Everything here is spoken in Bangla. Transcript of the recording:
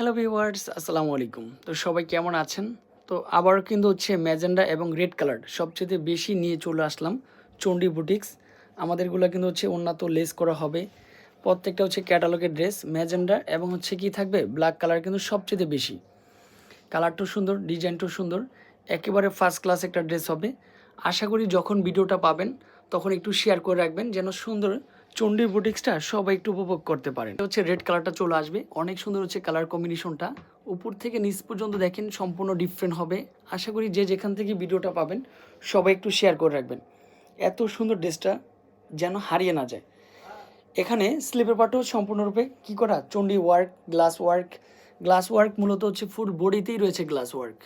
হ্যালো ভিউয়ার্স আসসালামু আলাইকুম তো সবাই কেমন আছেন? তো আবার কিন্তু হচ্ছে ম্যাজেন্ডা এবং রেড কালার সবচেয়ে বেশি নিয়ে চলে আসলাম চণ্ডী বুটিক্স। আমাদেরগুলো কিন্তু হচ্ছে উন্নত লেস করা হবে। প্রত্যেকটা হচ্ছে ক্যাটালগের ড্রেস, ম্যাজেন্ডা এবং হচ্ছে কি থাকবে? ব্ল্যাক কালার কিন্তু সবচেয়ে বেশি। কালারটাও সুন্দর, ডিজাইনটাও সুন্দর। একেবারে ফার্স্ট ক্লাস একটা ড্রেস হবে। আশা করি যখন ভিডিওটা পাবেন, তখন একটু শেয়ার করে রাখবেন, যেন সুন্দর চণ্ডীর বুটিক্সটা সবাই একটু উপভোগ করতে পারেন। হচ্ছে রেড কালারটা চলে আসবে। অনেক সুন্দর হচ্ছে কালার কম্বিনেশনটা উপর থেকে নিচ পর্যন্ত দেখেন সম্পূর্ণ ডিফারেন্ট হবে। আশা করি যে যেখান থেকে ভিডিওটা পাবেন, সবাই একটু শেয়ার করে রাখবেন। এত সুন্দর ড্রেসটা যেন হারিয়ে না যায়। এখানে স্লিপের পার্টও সম্পূর্ণরূপে কি করা? Chandi work glass work glass work মূলত হচ্ছে ফুল বডিতেই রয়েছে গ্লাস ওয়ার্ক